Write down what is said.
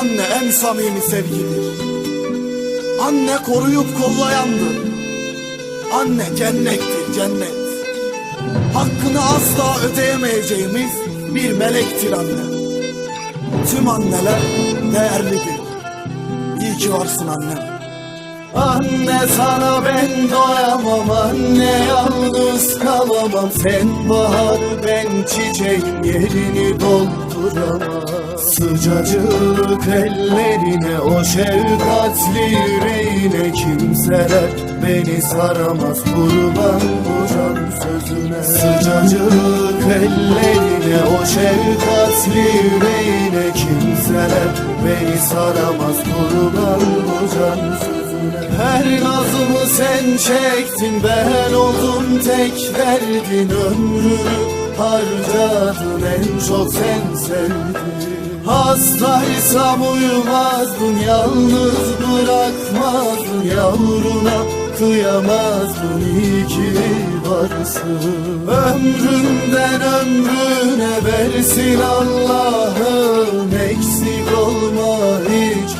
Anne en samimi sevgidir. Anne koruyup kollayandır. Anne cennettir cennet. Hakkını asla ödeyemeyeceğimiz bir melektir anne. Tüm anneler değerlidir. İyi ki varsın annem. Anne sana ben doyamam anne yalnız kalamam Sen bahar ben çiçeğim yerini Sıcacık ellerine o şefkatli yüreğine Kimseler beni saramaz. Kurban bu can sözüne. Sıcacık ellerine o şefkatli yüreğine Kimseler beni saramaz. Kurban bu can sözüne. Her nazımı sen çektin ben oldum tek verdin ömrümü harcadın en çok sen sevdin Hastaysam uyumazdın yalnız bırakmazdın. Yavruna kıyamazdın iyi ki varsın. Ömründen ömrüne versin Allah'ım eksik olma hiç.